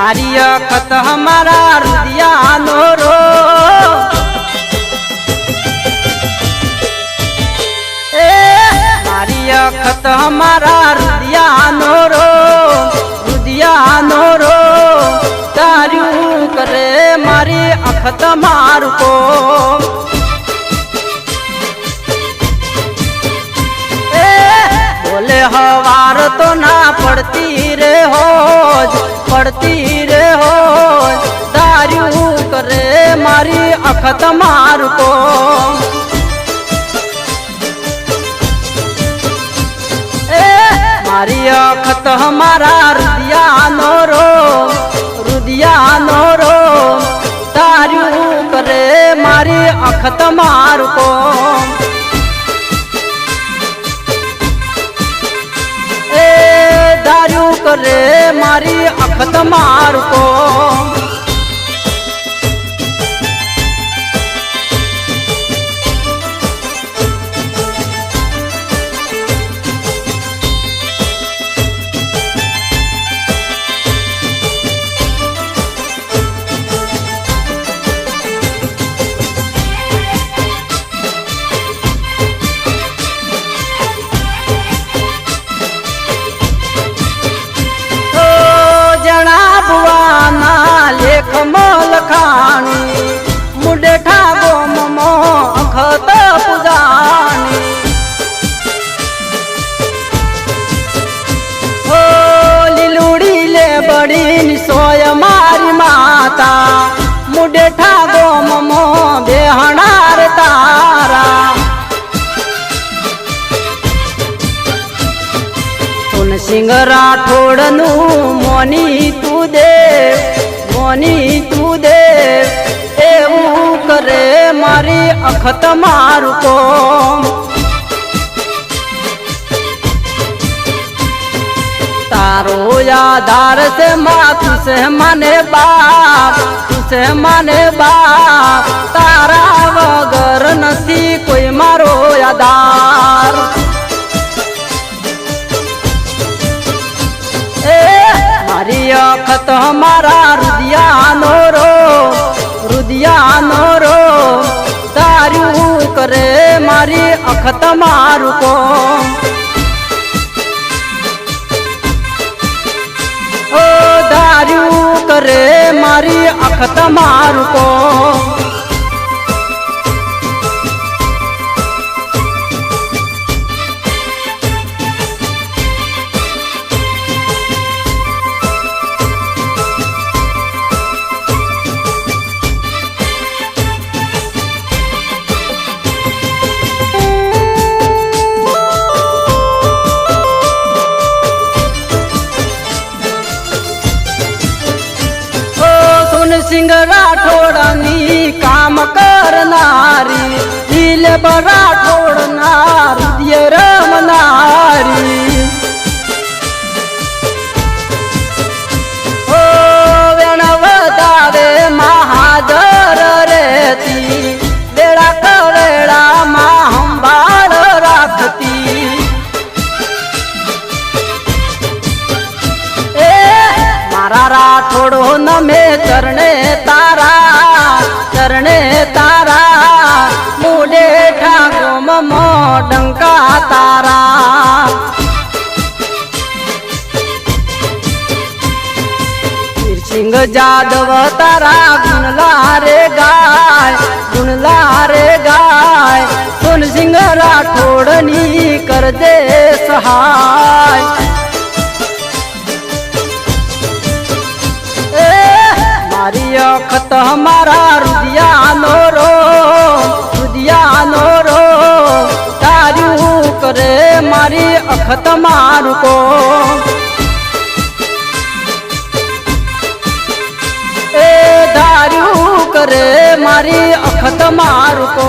મારી અખત હમારા રુદિયાનો રો. એ મારી અખત હમારા રુદિયાનો row રુદિયાનો row. તાર્યું કરે મારી અખત મારું કો. એ બોલે હવાર તો ના પડતી મારી અખત મારા રુદિયાનો રો રુદિયાનો રો તારું કરે મારી અખત મારું કો એ દારૂ કરે મારી અખત મારું ઓ સિંહ રાઠોડનું મોની તું દે, મોની તું દે, એવું કરે મારી અખત મારું કો તારો આધાર છે, માં તુસે મને બાપ તુસે મને બાપ. તારા વગર નથી કોઈ મારો આધાર મારા રુદિયાનો રો રુદિયાનો રો. તારું કરે મારી અખત મારું કો ઓ દાર્યું કરે મારી અખત મારું કો સુનસિંહ રાઠોડની કામ કરનારી દિલ રાઠોડના રમનારી. મારા રાઠોડો નમે ચરણે તારા ચરણે તારા. મુડે ઠાકો મમો ડંકા તારા. સિંહ જાદવ તારા ગુણલા રે ગાય, ગુણલા રે ગાય. સુન સિંહ રાઠોડની કરજે સહાય. કરે મારી અખત મારું કો